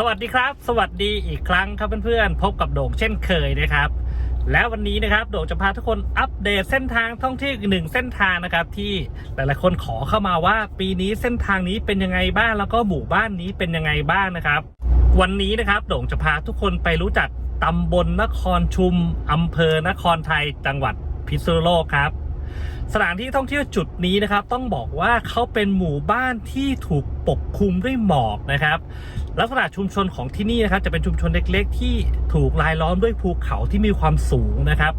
สวัสดีครับ สวัสดีอีกครั้งครับเพื่อนๆ พบกับโด่งเช่นเคยนะครับ แล้ววันนี้นะครับโด่งจะพาทุกคนอัปเดตเส้นทางท่องเที่ยวอีกหนึ่งเส้นทางนะครับ ที่หลายๆคนขอเข้ามาว่า ปีนี้เส้นทางนี้เป็นยังไงบ้างแล้วก็หมู่บ้านนี้เป็นยังไงบ้างนะครับ วันนี้นะครับโด่งจะพาทุกคนไปรู้จักตำบลนครชุมอำเภอนครไทยจังหวัดพิษณุโลกครับ สถานที่ท่องเที่ยวจุดนี้นะครับ ต้องบอกว่าเขาเป็นหมู่บ้านที่ถูกปกคลุมด้วยหมอกนะครับ ลักษณะชุมชนของที่นี่นะครับ จะเป็นชุมชนเล็กๆ ที่ถูกรายล้อมด้วยภูเขาที่มีความสูงนะครับ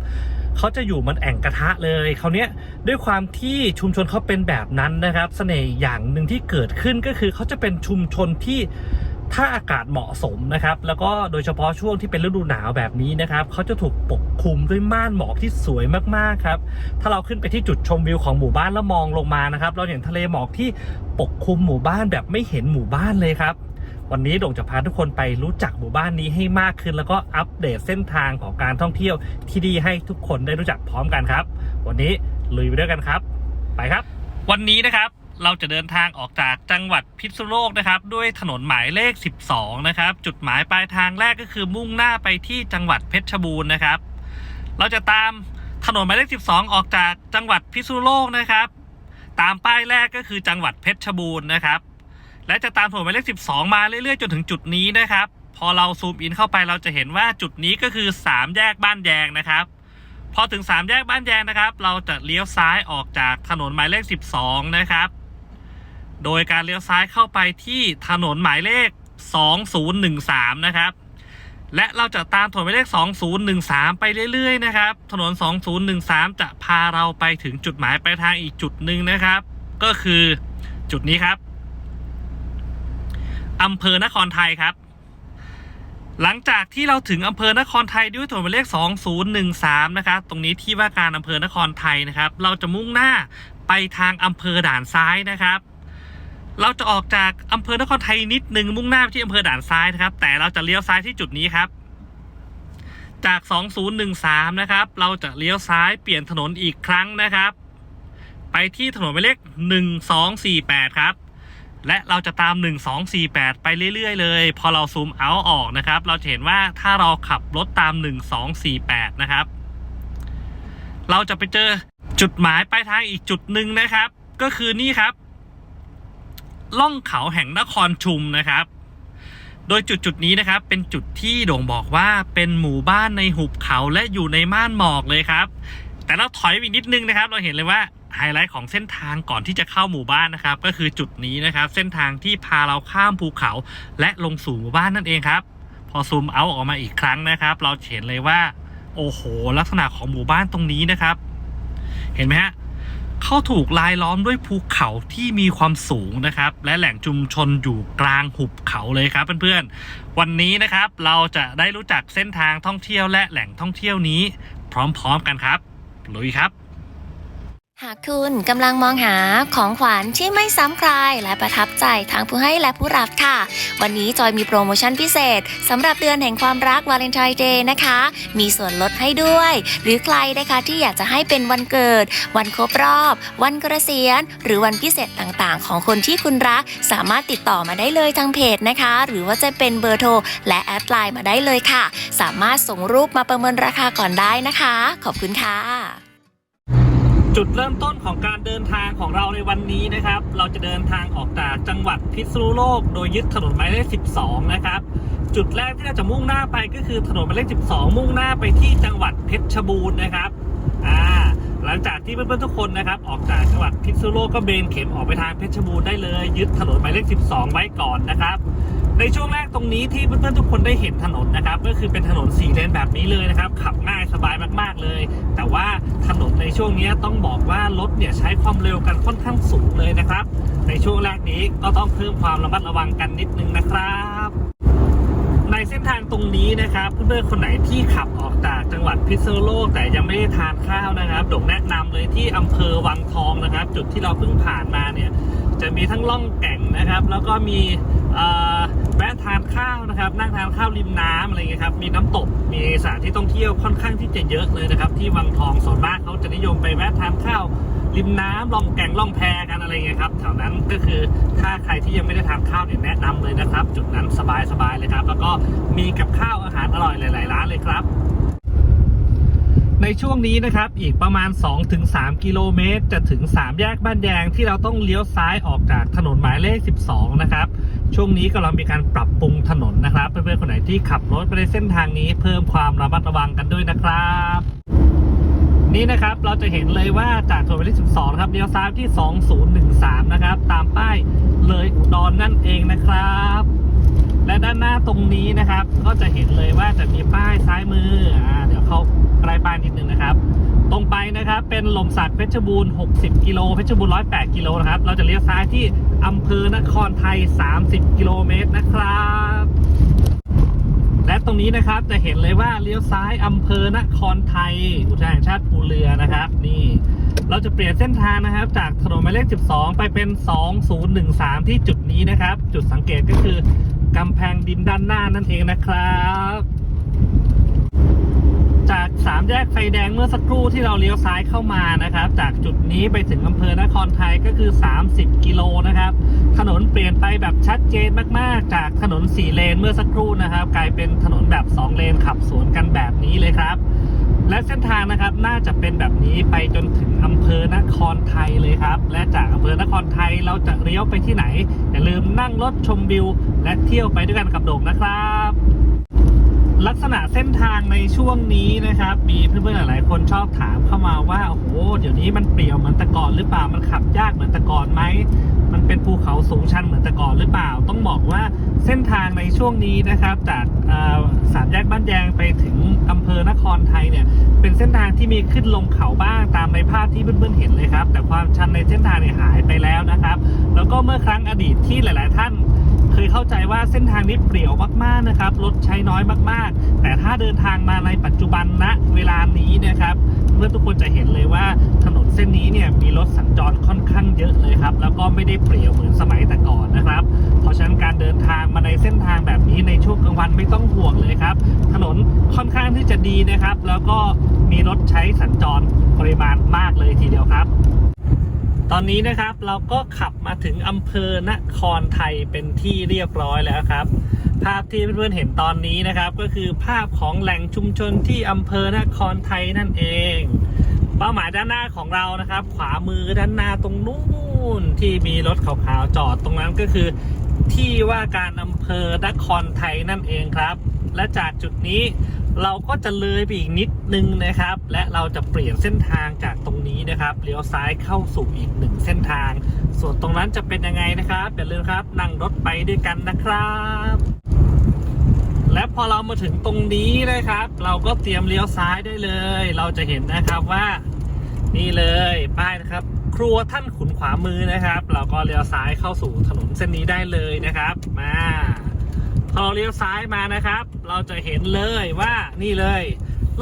เขาจะอยู่มันแอ่งกระทะเลยคราวเนี้ยด้วยความที่ชุมชนเขาเป็นแบบนั้นนะครับเสน่ห์อย่างหนึ่งที่เกิดขึ้นก็คือเขาจะเป็นชุมชนที่ ถ้าอากาศเหมาะสมนะครับ แล้วก็โดยเฉพาะช่วงที่เป็นฤดูหนาวแบบนี้นะครับเขาจะถูกปกคลุมด้วยม่านหมอกที่สวยมากๆครับถ้าเราขึ้นไปที่จุดชมวิวของหมู่บ้านแล้วมองลงมานะครับ เราเห็นทะเลหมอกที่ปกคลุมหมู่บ้านแบบไม่เห็นหมู่บ้านเลยครับ วันนี้โด่งจะพาทุกคนไปรู้จักหมู่บ้านนี้ให้มากขึ้น แล้วก็อัปเดตเส้นทางของการท่องเที่ยวที่ดีให้ทุกคนได้รู้จักพร้อมกันครับ วันนี้ลุยไปด้วยกันครับ ไปครับ วันนี้นะครับ เราจะเดินทางออกจากจังหวัดพิษณุโลกนะครับ ด้วยถนนหมายเลข 12 นะครับ จุดหมายปลายทางแรกก็คือมุ่งหน้าไปที่จังหวัดเพชรบูรณ์นะครับ เราจะตามถนนหมายเลข 12 ออกจากจังหวัดพิษณุโลกนะครับ ตามป้ายแรกก็คือจังหวัดเพชรบูรณ์นะครับ และจะตามถนนหมายเลข 12 มาเรื่อยๆจนถึงจุดนี้นะครับ พอเราซูมอินเข้าไปเราจะเห็นว่าจุดนี้ก็คือ 3 แยกบ้านแยงนะครับพอถึง 3 แยกบ้านแยงนะครับ เราจะเลี้ยวซ้ายออกจากถนนหมายเลข 12 นะครับ โดยการเลี้ยวซ้ายเข้าไปที่ถนนหมายเลข 2013 นะครับ และเราจะตามถนนหมายเลข 2013 ไปเรื่อยๆ นะครับ ถนน 2013 จะพาเราไปถึงจุดหมายปลายทางอีกจุดหนึ่งนะครับ ก็คือจุดนี้ครับอำเภอนครไทยครับ หลังจากที่เราถึงอำเภอนครไทยด้วยถนนหมายเลข 2013 นะครับ ตรงนี้ที่ว่าการอำเภอนครไทยนะครับ เราจะมุ่งหน้าไปทางอำเภอด่านซ้ายนะครับ เราจะออกจากอำเภอนครไทยนิดหนึ่งมุ่งหน้าไปที่อำเภอด่านซ้ายนะครับ แต่เราจะเลี้ยวซ้ายที่จุดนี้ครับ จาก 2013 นะครับ เราจะเลี้ยวซ้ายเปลี่ยนถนนอีกครั้งนะครับ ไปที่ถนนหมายเลข1248 ครับ และเราจะตาม 1248 ไปเรื่อยๆ เลย พอเราซูมเอาออกนะครับ เราจะเห็นว่าถ้าเราขับรถตาม 1248 นะครับ เราจะไปเจอจุดหมายปลายทางอีกจุดหนึ่งนะครับ ก็คือนี่ครับ ล่องเขาแห่งนครชุมนะครับ โดยจุดจุดนี้นะครับเป็นจุดที่โด่งบอกว่าเป็นหมู่บ้านในหุบเขาและอยู่ในม่านหมอกเลยครับ แต่เราถอยไปอีกนิดนึงนะครับ เราเห็นเลยว่าไฮไลท์ของเส้นทางก่อนที่จะเข้าหมู่บ้านนะครับ ก็คือจุดนี้นะครับ เส้นทางที่พาเราข้ามภูเขาและลงสู่หมู่บ้านนั่นเองครับ พอซูมเอาออกมาอีกครั้งนะครับ เราเห็นเลยว่า โอ้โห ลักษณะของหมู่บ้านตรงนี้นะครับ เห็นไหมฮะ เขาถูกลายล้อมด้วยภูเขาที่มีความสูงนะครับ และแหล่งชุมชนอยู่กลางหุบเขาเลยครับเพื่อนๆ วันนี้นะครับเราจะได้รู้จักเส้นทางท่องเที่ยวและแหล่งท่องเที่ยวนี้ พร้อมๆกันครับลุยครับ หากคุณกำลังมองหาของขวัญที่ไม่ซ้ำใครและประทับใจทั้งผู้ให้และผู้รับค่ะ วันนี้จอยมีโปรโมชั่นพิเศษสำหรับเดือนแห่งความรักวาเลนไทน์เดย์นะคะ มีส่วนลดให้ด้วย หรือใครนะคะที่อยากจะให้เป็นวันเกิด วันครบรอบ วันกระเกษียณหรือวันพิเศษต่างๆ ของคนที่คุณรัก สามารถติดต่อมาได้เลยทางเพจนะคะ หรือว่าจะเป็นเบอร์โทรและแอดไลน์มาได้เลยค่ะ สามารถส่งรูปมาประเมินราคาก่อนได้นะคะ ขอบคุณค่ะ จุดเริ่มต้นของการเดินทางของเราในวันนี้นะครับ เราจะเดินทางออกจากจังหวัดพิษณุโลก โดยยึดถนนหมายเลข 12 นะครับ จุดแรกที่เราจะมุ่งหน้าไปก็คือถนนหมายเลข 12 มุ่งหน้าไปที่จังหวัดเพชรบูรณ์นะครับอ่าหลังจากที่เพื่อนๆทุกคนนะครับ ออกจากจังหวัดพิษณุโลกก็เบนเข็มออกไปทางเพชรบูรณ์ได้เลย ยึดถนนหมายเลข 12 ไว้ก่อนนะครับ ในช่วงแรกตรงนี้ที่เพื่อนๆทุกคนได้เห็นถนนนะครับ ก็คือเป็นถนนสี่เลนแบบนี้เลยนะครับ ขับง่ายสบายมากๆเลย แต่ว่าถนนในช่วงนี้ต้องบอกว่ารถเนี่ยใช้ความเร็วกันค่อนข้างสูงเลยนะครับ ในช่วงแรกนี้ก็ต้องเพิ่มความระมัดระวังกันนิดนึงนะครับในเส้นทางตรงนี้นะครับเพื่อนๆคนไหนที่ขับออกจากจังหวัดพิษณุโลกแต่ยังไม่ได้ทานข้าวนะครับโด่งแนะนำเลยที่อำเภอวังทองนะครับ จุดที่เราเพิ่งผ่านมาเนี่ย จะมีทั้งล่องแก่งนะครับ แล้วก็มี แวะทานข้าวนะครับ นั่งทานข้าวริมน้ำอะไรเงี้ยครับ มีน้ำตก มีสถานที่ท่องเที่ยวค่อนข้างที่จะเยอะเลยนะครับ ที่วังทองส่วนมากเขาจะนิยมไปแวะทานข้าวริมน้ำล่องแก่งล่องแพกันอะไรเงี้ยครับแถวนั้นก็คือถ้าใครที่ยังไม่ได้ทานข้าวเนี่ยแนะนำเลยนะครับ จุดนั้นสบายๆเลยครับ แล้วก็มีกับข้าวอาหารอร่อยหลาย ๆ ร้านเลยครับ ในช่วงนี้นะครับอีกประมาณ 2-3 กิโลเมตร จะถึง 3 แยกบ้านแยงที่เราต้องเลี้ยวซ้ายออกจากถนนหมายเลข 12 นะครับ ช่วงนี้กำลังมีการปรับปรุงถนนนะครับ เพื่อนๆคนไหนที่ขับรถไปในเส้นทางนี้เพิ่มความระมัดระวังกันด้วยนะครับ นี่นะครับเราจะเห็นเลยว่าจากถนนหมายเลข 12 ครับเลี้ยวซ้ายที่ 2013 นะครับ ตามป้ายเลยอุดรนนั่นเองนะครับและด้านหน้าตรงนี้นะครับ ก็จะเห็นเลยว่าจะมีป้ายซ้ายมืออ่าเดี๋ยวเขา ใกล้ป้ายนิดนึงนะครับ ตรงไปนะครับเป็นหลมสักเพชรบูรณ์ 60 กิโลเพชรบูรณ์ 108 กิโลนะครับ เราจะเลี้ยวซ้ายที่อำเภอนครไทย 30 กิโลเมตรนะครับ และตรงนี้นะครับจะเห็นเลยว่าเลี้ยวซ้ายอำเภอนครไทย อุทยานแห่งชาติภูเรือนะครับ นี่เราจะเปลี่ยนเส้นทางนะครับ จากถนนหมายเลข 12 ไปเป็น 2013 ที่จุดนี้นะครับ จุดสังเกตก็คือกำแพงดินด้านหน้านั่นเองนะครับ สามแยกไฟแดงเมื่อสักครู่ที่เราเลี้ยวซ้ายเข้ามานะครับ จากจุดนี้ไปถึงอำเภอนครไทยก็คือ 30 กิโลนะครับ ถนนเปลี่ยนไปแบบชัดเจนมากๆ จากถนน 4 เลนเมื่อสักครู่นะครับ กลายเป็นถนนแบบ 2 เลนขับสวนกันแบบนี้เลยครับ และเส้นทางนะครับน่าจะเป็นแบบนี้ไปจนถึงอำเภอนครไทยเลยครับ และจากอำเภอนครไทยเราจะเลี้ยวไปที่ไหนอย่าลืมนั่งรถชมวิว และเที่ยวไปด้วยกันกับโด่งนะครับ ลักษณะเส้นทางในช่วงนี้นะครับ มีเพื่อนๆหลายๆคนชอบถามเข้ามาว่าโอ้โหเดี๋ยวนี้มันเปลี่ยวเหมือนแต่ก่อนหรือเปล่ามันขับยากเหมือนแต่ก่อนไหมมันเป็นภูเขาสูงชันเหมือนแต่ก่อนหรือเปล่า ต้องบอกว่าเส้นทางในช่วงนี้นะครับ จากอ่อสามแยกบ้านแยงไปถึงอำเภอนครไทยเนี่ยเป็นเส้นทางที่มีขึ้นลงเขาบ้างตามในภาพที่เพื่อนๆเห็นเลยครับ แต่ความชันในเส้นทางเนี่ยหายไปแล้วนะครับ แล้วก็เมื่อครั้งอดีตที่หลาย ๆ ท่าน เคยเข้าใจว่าเส้นทางนี้เปรี่ยวมากๆนะครับรถใช้น้อยมากๆ แต่ถ้าเดินทางมาในปัจจุบันณเวลานี้นะครับเพื่อทุกคนจะเห็นเลยว่าถนนเส้นนี้เนี่ยมีรถสัญจรค่อนข้างเยอะเลยครับ แล้วก็ไม่ได้เปรี่ยวเหมือนสมัยแต่ก่อนนะครับ เพราะฉะนั้นการเดินทางมาในเส้นทางแบบนี้ในช่วงกลางวันไม่ต้องห่วงเลยครับ ถนนค่อนข้างที่จะดีนะครับ แล้วก็มีรถใช้สัญจรปริมาณมากเลยทีเดียวครับ ตอนนี้นะครับเราก็ขับมาถึงอำเภอนครไทยเป็นที่เรียบร้อยแล้วครับ ภาพที่เพื่อนๆเห็นตอนนี้นะครับ ก็คือภาพของแหล่งชุมชนที่อำเภอนครไทยนั่นเอง เป้าหมายด้านหน้าของเรานะครับ ขวามือด้านหน้าตรงนู้นที่มีรถขาวๆจอดตรงนั้นก็คือ ที่ว่าการอำเภอนครไทยนั่นเองครับ และจากจุดนี้ เราก็จะเลยไปอีกนิดนึงนะครับ และเราจะเปลี่ยนเส้นทางจากตรงนี้นะครับเลี้ยวซ้ายเข้าสู่อีกหนึ่งเส้นทาง ส่วนตรงนั้นจะเป็นยังไงนะครับอย่าลืมครับ นั่งรถไปด้วยกันนะครับ และพอเรามาถึงตรงนี้นะครับ เราก็เตรียมเลี้ยวซ้ายได้เลย เราจะเห็นนะครับว่า นี่เลยป้ายนะครับ ครัวท่านขุนขวามือนะครับ เราก็เลี้ยวซ้ายเข้าสู่ถนนเส้นนี้ได้เลยนะครับ มา พอเราเลี้ยวซ้ายมานะครับ เราจะเห็นเลยว่านี่เลย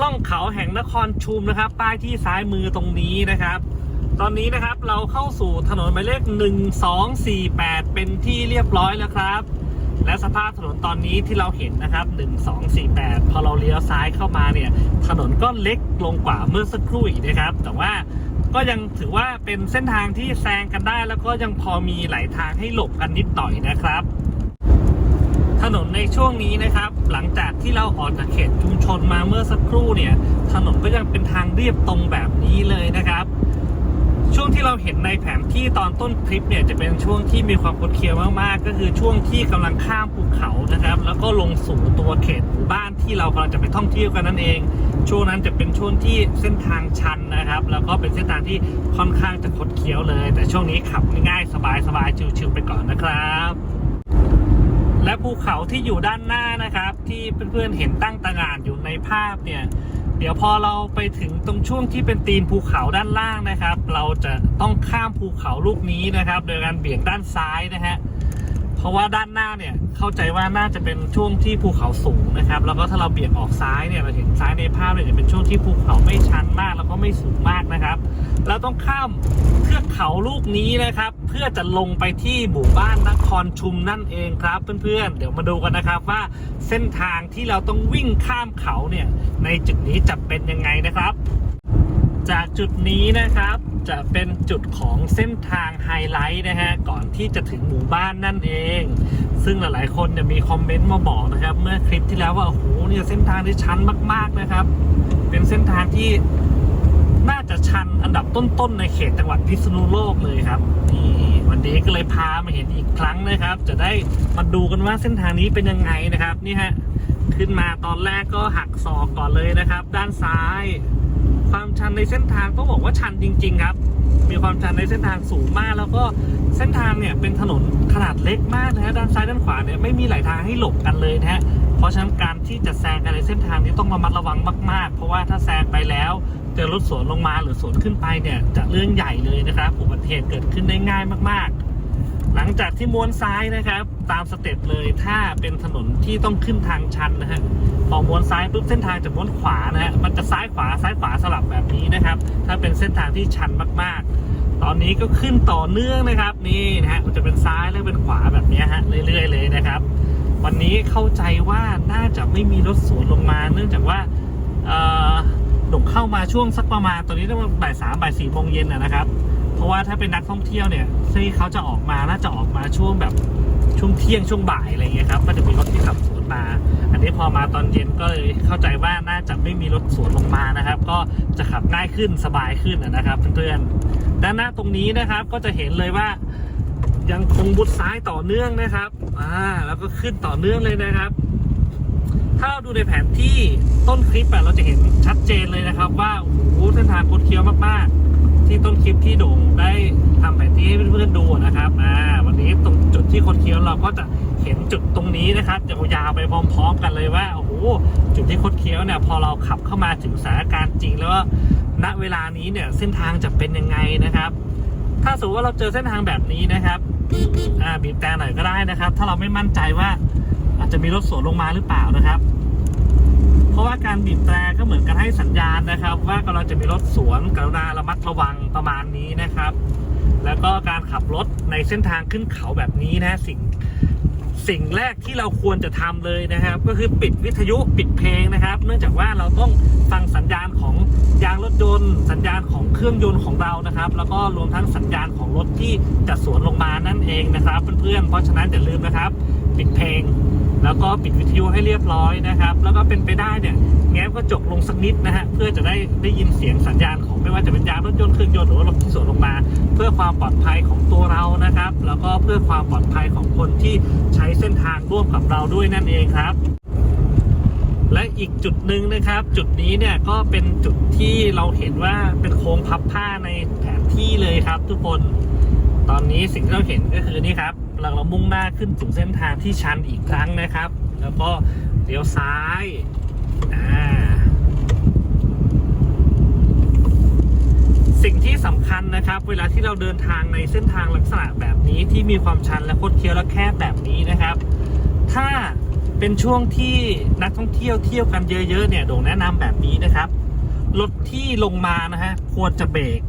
ล่องเขาแห่งนครชุมนะครับ ป้ายที่ซ้ายมือตรงนี้นะครับ ตอนนี้นะครับเราเข้าสู่ถนนหมายเลข 1248 เป็นที่เรียบร้อยแล้วครับ และสภาพถนนตอนนี้ที่เราเห็นนะครับ 1248 พอเราเลี้ยวซ้ายเข้ามาเนี่ย ถนนก็เล็กลงกว่าเมื่อสักครู่อีกนะครับ แต่ว่าก็ยังถือว่าเป็นเส้นทางที่แซงกันได้ แล้วก็ยังพอมีหลายทางให้หลบกันนิดหน่อยนะครับ นนในช่วงนี้นะครับ หลังจากที่เราออกจากเขตชุมชนมาเมื่อสักครู่เนี่ย ถนนก็ยังเป็นทางเรียบตรงแบบนี้เลยนะครับ ช่วงที่เราเห็นในแผนที่ตอนต้นคลิปเนี่ยจะเป็นช่วงที่มีความคดเคี้ยวมากๆ ก็คือช่วงที่กำลังข้ามภูเขานะครับ แล้วก็ลงสู่ตัวเขตหมู่บ้านที่เรากำลังจะไปท่องเที่ยวกันนั่นเอง ช่วงนั้นจะเป็นช่วงที่เส้นทางชันนะครับ แล้วก็เป็นเส้นทางที่ค่อนข้างจะคดเคี้ยวเลย แต่ช่วงนี้ขับง่ายๆสบายๆชิวๆไปก่อนนะครับ และภูเขาที่อยู่ด้านหน้านะครับ ที่เพื่อนๆเห็นตั้งตางานอยู่ในภาพเนี่ย เดี๋ยวพอเราไปถึงตรงช่วงที่เป็นตีนภูเขาด้านล่างนะครับ เราจะต้องข้ามภูเขาลูกนี้นะครับ โดยการเบี่ยงด้านซ้ายนะฮะ ราะว่าด้านหน้าเนี่ยเข้าใจว่าน่าจะเป็นช่วงที่ภูเขาสูงนะครับ แล้วก็ถ้าเราเบี่ยงออกซ้ายเนี่ยเราเห็นซ้ายในภาพเนี่ยจะเป็นช่วงที่ภูเขาไม่ชันมากแล้วก็ไม่สูงมากนะครับเราต้องข้ามเทือกเขาลูกนี้นะครับ เพื่อจะลงไปที่หมู่บ้านนครชุมนั่นเองครับเพื่อนๆ เดี๋ยวมาดูกันนะครับว่าเส้นทางที่เราต้องวิ่งข้ามเขาเนี่ยในจุดนี้จะเป็นยังไงนะครับ จากจุดนี้นะครับ จะเป็นจุดของเส้นทางไฮไลท์นะฮะก่อนที่จะถึงหมู่บ้านนั่นเอง ซึ่งหลายๆคนเนี่ยมีคอมเมนต์มาบอกนะครับ เมื่อคลิปที่แล้วว่าโอ้โหเนี่ยเส้นทางที่ชันมาก ๆนะครับ เป็นเส้นทางที่น่าจะชันอันดับต้นๆในเขตจังหวัดพิษณุโลกเลยครับนี่วันนี้ก็เลยพามาเห็นอีกครั้งนะครับ จะได้มาดูกันว่าเส้นทางนี้เป็นยังไงนะครับนี่ฮะขึ้นมาตอนแรกก็หักศอกก่อนเลยนะครับ ด้านซ้าย ความชันในเส้นทางต้องบอกว่าชันจริง ๆ ครับ มีความชันในเส้นทางสูงมาก แล้วก็เส้นทางเนี่ยเป็นถนนขนาดเล็กมากนะฮะด้านซ้ายด้านขวาเนี่ยไม่มีหลายทางให้หลบกันเลยนะฮะเพราะฉะนั้นการที่จะแซงกันในเส้นทางนี้ต้องระมัดระวังมากๆ เพราะว่าถ้าแซงไปแล้วเจอรถสวนลงมาหรือสวนขึ้นไปเนี่ยจะเรื่องใหญ่เลยนะครับอุบัติเหตุเกิดขึ้นได้ง่ายมากๆ หลังจากที่ม้วนซ้ายนะครับ ตามสเต็ปเลยถ้าเป็นถนนที่ต้องขึ้นทางชันนะฮะพอม้วนซ้ายปุ๊บเส้นทางจะม้วนขวานะฮะมันจะซ้ายขวาซ้ายขวาสลับแบบนี้นะครับ ถ้าเป็นเส้นทางที่ชันมากๆ ตอนนี้ก็ขึ้นต่อเนื่องนะครับ นี่นะฮะมันจะเป็นซ้ายแล้วเป็นขวาแบบนี้ฮะเรื่อย ๆ เลยนะครับ วันนี้เข้าใจว่าน่าจะไม่มีรถสวนลงมา เนื่องจากว่าหนุ่มเข้ามาช่วงสักประมาณตอนนี้ต้องบ่ายสามบ่ายสี่โมงเย็นนะครับ เพราะว่าถ้าเป็นนักท่องเที่ยวเนี่ยที่เขาจะออกมาน่าจะออกมาช่วงแบบช่วงเที่ยงช่วงบ่ายอะไรเงี้ยครับก็จะมีรถที่ขับสวนมา อันนี้พอมาตอนเย็นก็เลยเข้าใจว่าน่าจะไม่มีรถสวนลงมานะครับ ก็จะขับง่ายขึ้นสบายขึ้นนะครับเพื่อนๆด้านหน้าตรงนี้นะครับก็จะเห็นเลยว่ายังคงบุดซ้ายต่อเนื่องนะครับอ่าแล้วก็ขึ้นต่อเนื่องเลยนะครับ ถ้าเราดูในแผนที่ต้นคลิปเราจะเห็นชัดเจนเลยนะครับ ว่าโอ้โหเส้นทางคดเคี้ยวมากๆ ที่ต้นคลิปที่โด่งได้ทำแผนที่ให้เพื่อนๆดูนะครับอ่าวันนี้ตรงจุดที่คดเคี้ยวเราก็จะเห็นจุดตรงนี้นะครับจะยาวไปพร้อมๆกันเลยว่าโอ้โหจุดที่คดเคี้ยวเนี่ยพอเราขับเข้ามาถึงสถานการณ์จริงแล้วว่าณเวลานี้เนี่ยเส้นทางจะเป็นยังไงนะครับ ถ้าสมมติว่าเราเจอเส้นทางแบบนี้นะครับอ่าบีบแต่หน่อยก็ได้นะครับ ถ้าเราไม่มั่นใจว่าอาจจะมีรถสวนลงมาหรือเปล่านะครับ ราะว่าการบีบแตรก็เหมือนกันให้สัญญาณนะครับ ว่ากำลังจะมีรถสวนกรุณาระมัดระวังประมาณนี้นะครับ แล้วก็การขับรถในเส้นทางขึ้นเขาแบบนี้นะ สิ่งสิ่งแรกที่เราควรจะทำเลยนะครับ ก็คือปิดวิทยุปิดเพลงนะครับ เนื่องจากว่าเราต้องฟังสัญญาณของยางรถยนต์สัญญาณของเครื่องยนต์ของเรานะครับ แล้วก็รวมทั้งสัญญาณของรถที่จะสวนลงมานั่นเองนะครับ เพื่อนๆเพราะฉะนั้นอย่าลืมนะครับ ปิดเพลง แล้วก็ปิดวิทยุให้เรียบร้อยนะครับ แล้วก็เป็นไปได้เนี่ยแง้มกระจกลงสักนิดนะฮะเพื่อจะได้ได้ยินเสียงสัญญาณของไม่ว่าจะเป็นยางรถยนต์เครื่องยนต์หรือรถที่สวนลงมา เพื่อความปลอดภัยของตัวเรานะครับ แล้วก็เพื่อความปลอดภัยของคนที่ใช้เส้นทางร่วมกับเราด้วยนั่นเองครับและอีกจุดหนึ่งนะครับ จุดนี้เนี่ยก็เป็นจุดที่เราเห็นว่าเป็นโค้งพับผ้าในแผนที่เลยครับทุกคน ตอนนี้สิ่งที่เราเห็นก็คือนี่ครับ เราเรามุ่งหน้าขึ้นสู่เส้นทางที่ชันอีกครั้งนะครับ แล้วก็เลี้ยวซ้ายสิ่งที่สำคัญนะครับ เวลาที่เราเดินทางในเส้นทางลักษณะแบบนี้ที่มีความชันและคดเคี้ยวและแคบแบบนี้นะครับ ถ้าเป็นช่วงที่นักท่องเที่ยวเที่ยวกันเยอะๆเนี่ยโด่งแนะนำแบบนี้นะครับรถที่ลงมานะฮะควรจะเบรก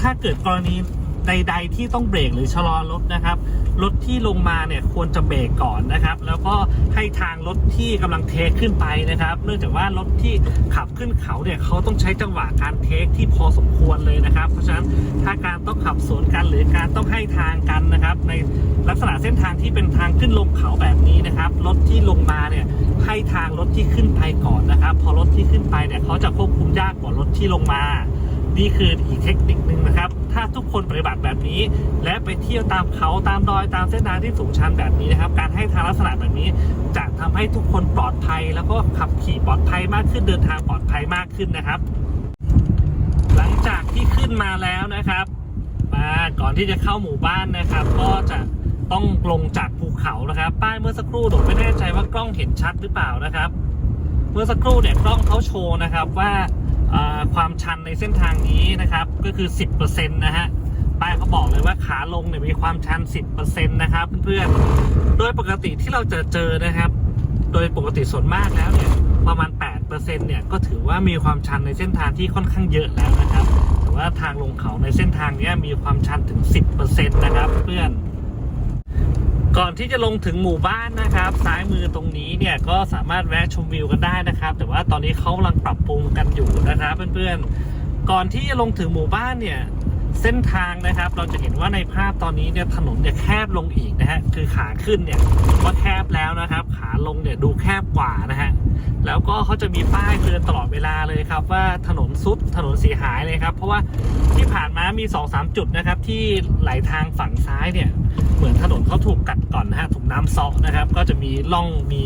ถ้าเกิดกรณี ใด ๆ ที่ต้องเบรกหรือชะลอรถนะครับ รถที่ลงมาเนี่ยควรจะเบรกก่อนนะครับ แล้วก็ให้ทางรถที่กำลังเทคขึ้นไปนะครับ เนื่องจากว่ารถที่ขับขึ้นเขาเนี่ยเขาต้องใช้จังหวะการเทคที่พอสมควรเลยนะครับ เพราะฉะนั้นถ้าการต้องขับสวนกันหรือการต้องให้ทางกันนะครับ ในลักษณะเส้นทางที่เป็นทางขึ้นลงเขาแบบนี้นะครับ รถที่ลงมาเนี่ยให้ทางรถที่ขึ้นไปก่อนนะครับ พอรถที่ขึ้นไปเนี่ยเขาจะควบคุมยากกว่ารถที่ลงมา นี่คืออีกเทคนิคหนึ่งนะครับ ถ้าทุกคนปฏิบัติแบบนี้ และไปเที่ยวตามเขาตามดอยตามเส้นทางที่สูงชันแบบนี้นะครับ การให้ทางลักษณะแบบนี้ จะทำให้ทุกคนปลอดภัย แล้วก็ขับขี่ปลอดภัยมากขึ้นเดินทางปลอดภัยมากขึ้นนะครับ หลังจากที่ขึ้นมาแล้วนะครับ มาก่อนที่จะเข้าหมู่บ้านนะครับ ก็จะต้องลงจากภูเขานะครับ ป้ายเมื่อสักครู่ผมไม่แน่ใจว่ากล้องเห็นชัดหรือเปล่านะครับ เมื่อสักครู่เนี่ยกล้องเขาโชว์นะครับว่า ความชันในเส้นทางนี้นะครับ ก็คือ 10%นะฮะป้ายเขาบอกเลยว่าขาลงเนี่ยมีความชัน 10%นะครับเพื่อนๆ โดยปกติที่เราจะเจอนะครับ โดยปกติส่วนมากแล้วเนี่ยประมาณ 8%เนี่ยก็ถือว่ามีความชันในเส้นทางที่ค่อนข้างเยอะแล้วนะครับ แต่ว่าทางลงเขาในเส้นทางนี้มีความชันถึง 10%นะครับเพื่อน ก่อนที่จะลงถึงหมู่บ้านนะครับ ซ้ายมือตรงนี้เนี่ยก็สามารถแวะชมวิวกันได้นะครับ แต่ว่าตอนนี้เขากำลังปรับปรุงกันอยู่นะครับเพื่อนๆ ก่อนที่จะลงถึงหมู่บ้านเนี่ยเส้นทางนะครับ เราจะเห็นว่าในภาพตอนนี้เนี่ยถนนเนี่ยแคบลงอีกนะฮะคือขาขึ้นเนี่ยว่าแคบแล้วนะครับ ขาลงเนี่ยดูแคบกว่านะฮะแล้วก็เขาจะมีป้ายเตือนตลอดเวลาเลยครับว่าถนนซุด ถนนเสียหายเลยครับ เพราะว่าที่ผ่านมามี2อสจุดนะครับ ที่ไหลทางฝั่งซ้ายเนี่ย เหมือนถนนเขาถูกกัดก่อนนะฮะถูกน้ำซอกนะครับ ก็จะมีร่องมี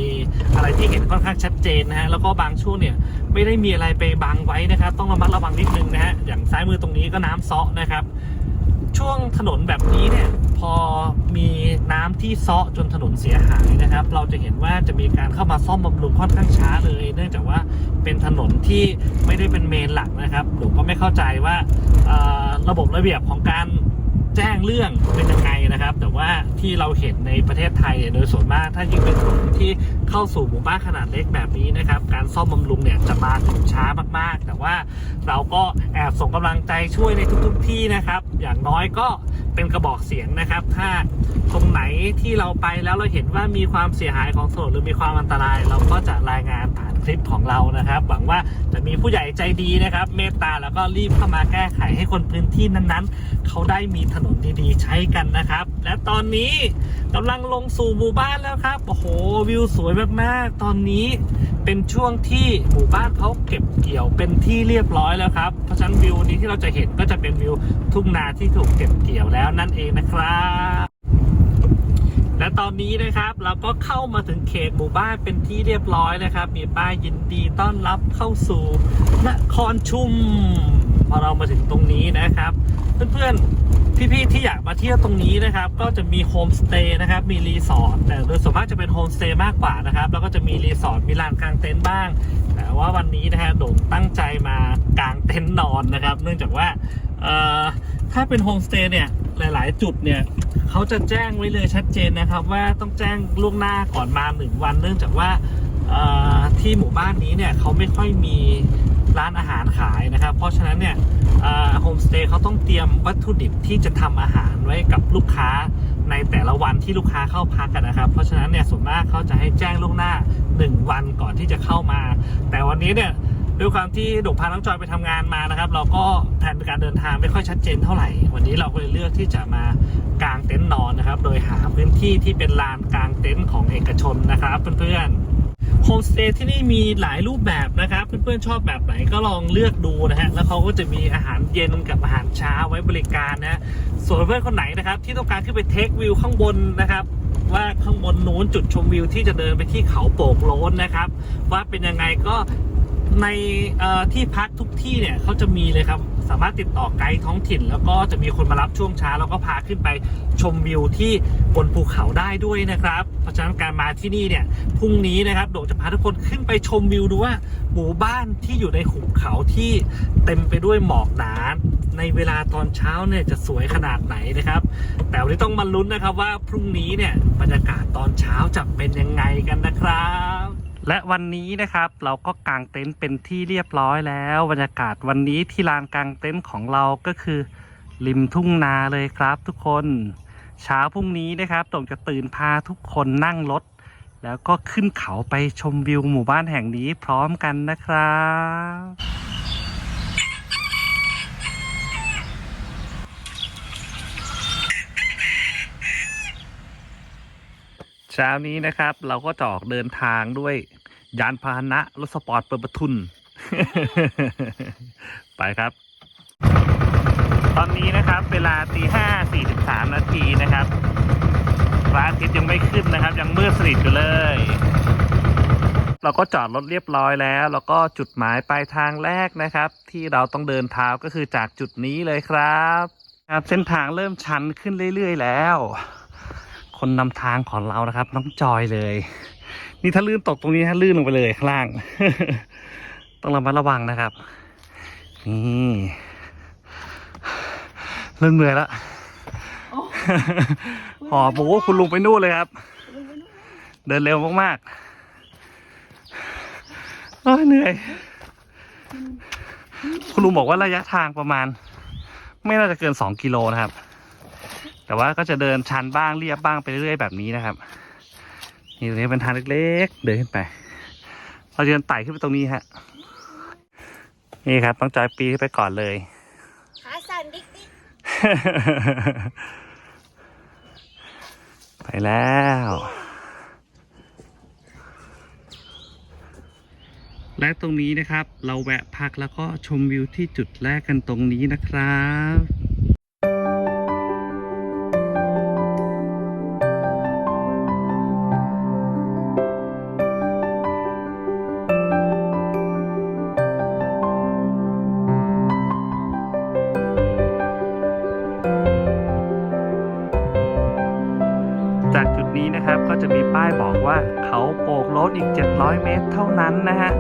อะไรที่เห็นค่อนข้างชัดเจนนะฮะแล้วก็บางช่วงเนี่ยไม่ได้มีอะไรไปบังไว้นะครับ ต้องระมัดระวังนิดนึงนะฮะอย่างซ้ายมือตรงนี้ก็น้ำเซอกนะครับ ช่วงถนนแบบนี้เนี่ยพอมีน้ำที่เซาะจนถนนเสียหายนะครับ เราจะเห็นว่าจะมีการเข้ามาซ่อมบำรุงค่อนข้างช้าเลย เนื่องจากว่าเป็นถนนที่ไม่ได้เป็นเมนหลักนะครับผมก็ไม่เข้าใจว่าระบบระเบียบของการแจ้งเรื่องเป็นยังไงนะครับ แต่ว่า ที่เราเห็นในประเทศไทยโดยส่วนมากถ้ายิ่งเป็นถนนที่เข้าสู่หมู่บ้านขนาดเล็กแบบนี้นะครับ การซ่อมบำรุงเนี่ยจะมาถึงช้ามากๆ แต่ว่าเราก็แอบส่งกำลังใจช่วยในทุกๆที่นะครับ อย่างน้อยก็เป็นกระบอกเสียงนะครับ ถ้าตรงไหนที่เราไปแล้วเราเห็นว่ามีความเสียหายของถนนหรือมีความอันตราย เราก็จะรายงานผ่าน คลิปของเรานะครับ หวังว่าจะมีผู้ใหญ่ใจดีนะครับ เมตตาแล้วก็รีบเข้ามาแก้ไขให้คนพื้นที่นั้นๆ เขาได้มีถนนดีๆ ใช้กันนะครับ และตอนนี้กำลังลงสู่หมู่บ้านแล้วครับโอ้โหวิวสวยมากๆ ตอนนี้เป็นช่วงที่หมู่บ้านเขาเก็บเกี่ยวเป็นที่เรียบร้อยแล้วครับเพราะฉะนั้นวิวนี้ที่เราจะเห็นก็จะเป็นวิวทุ่งนาที่ถูกเก็บเกี่ยวแล้วนั่นเองนะครับ ตอนนี้นะครับ เราก็เข้ามาถึงเขตหมู่บ้านเป็นที่เรียบร้อยนะครับ มีป้ายยินดีต้อนรับเข้าสู่นครชุมพอเรามาถึงตรงนี้นะครับ เพื่อนๆพี่ๆที่อยากมาเที่ยวตรงนี้นะครับ ก็จะมีโฮมสเตย์นะครับ มีรีสอร์ทแต่โดยส่วนมากจะเป็นโฮมสเตย์มากกว่านะครับ แล้วก็จะมีรีสอร์ทมีลานกลางเต็นท์บ้าง แต่ว่าวันนี้นะฮะโด่งตั้งใจมากลางเต็นท์นอนนะครับ เนื่องจากว่า ถ้าเป็นโฮมสเตย์เนี่ยหลาย ๆ จุดเนี่ยเขาจะแจ้งไว้เลยชัดเจนนะครับ ว่าต้องแจ้งล่วงหน้าก่อนมาหนึ่งวัน เนื่องจากว่าที่หมู่บ้านนี้เนี่ยเขาไม่ค่อยมีร้านอาหารขายนะครับ เพราะฉะนั้นเนี่ยโฮมสเตย์เขาต้องเตรียมวัตถุดิบที่จะทำอาหารไว้กับลูกค้าในแต่ละวันที่ลูกค้าเข้าพักกันนะครับ เพราะฉะนั้นเนี่ยส่วนมากเขาจะให้แจ้งล่วงหน้า 1 วันก่อนที่จะเข้ามา แต่วันนี้เนี่ย ด้วยความที่ดกพาน้องจอยไปทำงานมานะครับ เราก็แผนการเดินทางไม่ค่อยชัดเจนเท่าไหร่ วันนี้เราก็เลยเลือกที่จะมากางเต็นท์นอนนะครับ โดยหาพื้นที่ที่เป็นลานกางเต็นท์ของเอกชนนะครับเพื่อนๆโฮมสเตย์ที่นี่มีหลายรูปแบบนะครับ เพื่อนๆชอบแบบไหนก็ลองเลือกดูนะฮะแล้วเขาก็จะมีอาหารเย็นกับอาหารเช้าไว้บริการนะส่วนเพื่อนคนไหนนะครับที่ต้องการขึ้นไปเทควิวข้างบนนะครับว่าข้างบนนู้นจุดชมวิวที่จะเดินไปที่เขาโป่งโล้นนะครับ ว่าเป็นยังไงก็ ในที่พักทุกที่เนี่ยเขาจะมีเลยครับ สามารถติดต่อไกด์ท้องถิ่น แล้วก็จะมีคนมารับช่วงเช้าแล้วก็พาขึ้นไปชมวิวที่บนภูเขาได้ด้วยนะครับ เพราะฉะนั้นการมาที่นี่เนี่ยพรุ่งนี้นะครับโดกจะพาทุกคนขึ้นไปชมวิวดูว่าหมู่บ้านที่อยู่ในหุบเขาที่เต็มไปด้วยหมอกหนาในเวลาตอนเช้าเนี่ยจะสวยขนาดไหนนะครับ แต่วันนี้ต้องมาลุ้นนะครับว่าพรุ่งนี้เนี่ยบรรยากาศตอนเช้าจะเป็นยังไงกันนะครับ และวันนี้นะครับเราก็กางเต็นท์เป็นที่เรียบร้อยแล้วบรรยากาศวันนี้ที่ลานกางเต็นท์ของเราก็คือริมทุ่งนาเลยครับทุกคนเช้าพรุ่งนี้นะครับตงจะตื่นพาทุกคนนั่งรถแล้วก็ขึ้นเขาไปชมวิวหมู่บ้านแห่งนี้พร้อมกันนะครับเช้านี้นะครับเราก็จะออกเดินทางด้วย ยานพาหนะ รถสปอร์ตเปิดประทุน ไปครับ ตอนนี้นะครับ เวลาตีห้าสี่สิบสามนาทีนะครับพระอาทิตย์ยังไม่ขึ้นนะครับ ยังมืดสนิทอยู่เลย เราก็จอดรถเรียบร้อยแล้ว แล้วก็จุดหมายปลายทางแรกนะครับ ที่เราต้องเดินเท้าก็คือจากจุดนี้เลยครับครับเส้นทางเริ่มชันขึ้นเรื่อยๆแล้ว คนนำทางของเรานะครับ น้องจอยเลย นี่ถ้าลื่นตกตรงนี้ถ้าลื่นลงไปเลยข้างล่าง ต้องระมัดระวังนะครับ นี่เริ่มเหนื่อยแล้วหอบโอ้โคุณลุงไปนู่นเลยครับ เดินเร็วมากๆโอ้ยเหนื่อย คุณลุงบอกว่าระยะทางประมาณ ไม่น่าจะเกินสองกิโลนะครับ แต่ว่าก็จะเดินชันบ้างเรียบบ้างไปเรื่อยๆแบบนี้นะครับ นี่ตรงนี้เป็นทางเล็กๆ เดินขึ้นไป เราจะเดินไต่ขึ้นไปตรงนี้ฮะ นี่ครับต้องจอยปีนขึ้นไปก่อนเลยขาสั่นดิ๊กดิ๊กไปแล้ว และตรงนี้นะครับ เราแวะพักแล้วก็ชมวิวที่จุดแรกกันตรงนี้นะครับ ว่าเขาโปกโลดอีก 700 เมตรเท่านั้นนะฮะ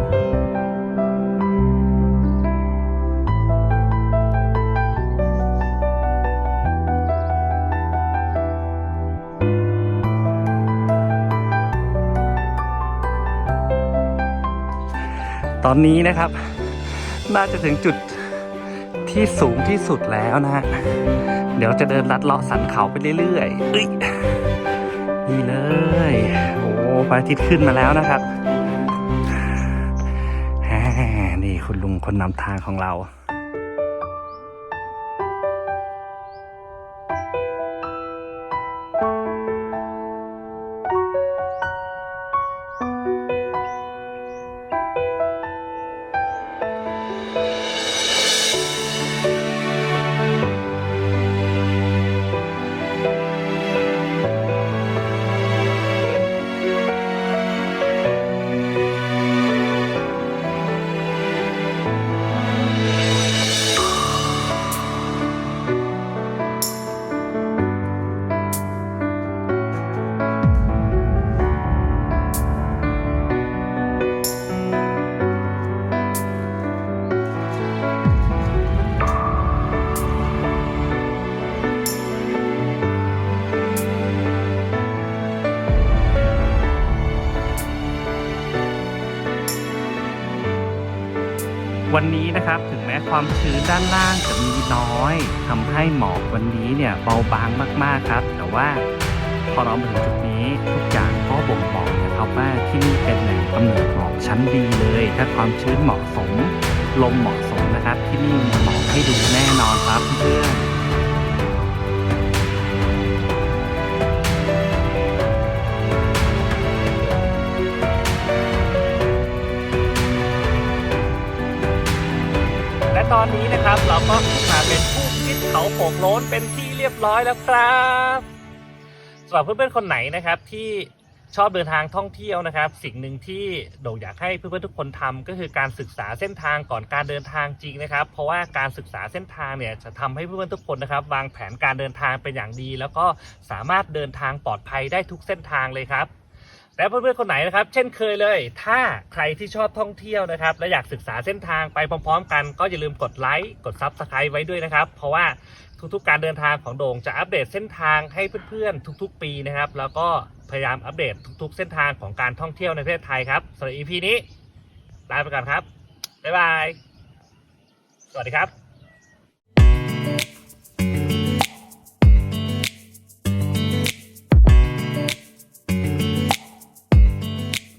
ตอนนี้นะครับ น่าจะถึงจุดที่สูงที่สุดแล้วนะฮะ เดี๋ยวจะเดินลัดเลาะสันเขาไปเรื่อยๆ พระอาทิตย์ขึ้นมาแล้วนะครับนี่คุณลุงคนนำทางของเรา วันนี้นะครับถึงแม้ความชื้นด้านล่างจะมีน้อยทำให้หมอกวันนี้เนี่ยเบาบางมากๆครับ แต่ว่าพอเรามาถึงจุดนี้ทุกอย่างก็บ่งบอกนะครับว่าที่นี่เป็นแหล่งกำเนิดหมอกชั้นดีเลย ถ้าความชื้นเหมาะสม ลมเหมาะสมนะครับ ที่นี่มีหมอกให้ดูแน่นอนครับเพื่อน อนนี้นะครับ เราก็มาเป็นผู้พิชิตเขาโป่งโล้นเป็นที่เรียบร้อยแล้วครับสำหรับเพื่อนๆคนไหนนะครับที่ชอบเดินทางท่องเที่ยวนะครับ สิ่งหนึ่งที่โด่งอยากให้เพื่อนๆทุกคนทำก็คือการศึกษาเส้นทางก่อนการเดินทางจริงนะครับ เพราะว่าการศึกษาเส้นทางเนี่ยจะทำให้เพื่อนๆทุกคนนะครับ วางแผนการเดินทางเป็นอย่างดี แล้วก็สามารถเดินทางปลอดภัยได้ทุกเส้นทางเลยครับ และเพื่อนๆคนไหนนะครับ เช่นเคยเลย ถ้าใครที่ชอบท่องเที่ยวนะครับ และอยากศึกษาเส้นทางไปพร้อม ๆ กันก็อย่าลืมกดไลค์กดซับสไครต์ไว้ด้วยนะครับ เพราะว่าทุกๆ การเดินทางของโด่งจะอัปเดตเส้นทางให้เพื่อนๆ ทุก ๆ ปีนะครับ แล้วก็พยายามอัปเดตทุก ๆ เส้นทางของการท่องเที่ยวในประเทศไทยครับสำหรับ EP นี้ลาไปก่อนครับบ๊ายบายสวัสดีครับ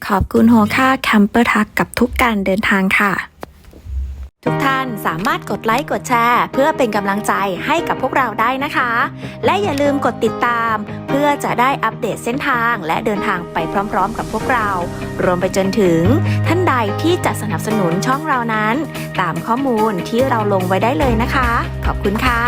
ขอบคุณโฮค่าแคมเปอร์ทักกับทุกการเดินทางค่ะ ทุกท่านสามารถกดไลค์กดแชร์ เพื่อเป็นกำลังใจให้กับพวกเราได้นะคะ และอย่าลืมกดติดตาม เพื่อจะได้อัปเดตเส้นทางและเดินทางไปพร้อม ๆ กับพวกเรา รวมไปจนถึงท่านใดที่จะสนับสนุนช่องเรานั้น ตามข้อมูลที่เราลงไว้ได้เลยนะคะ ขอบคุณค่ะ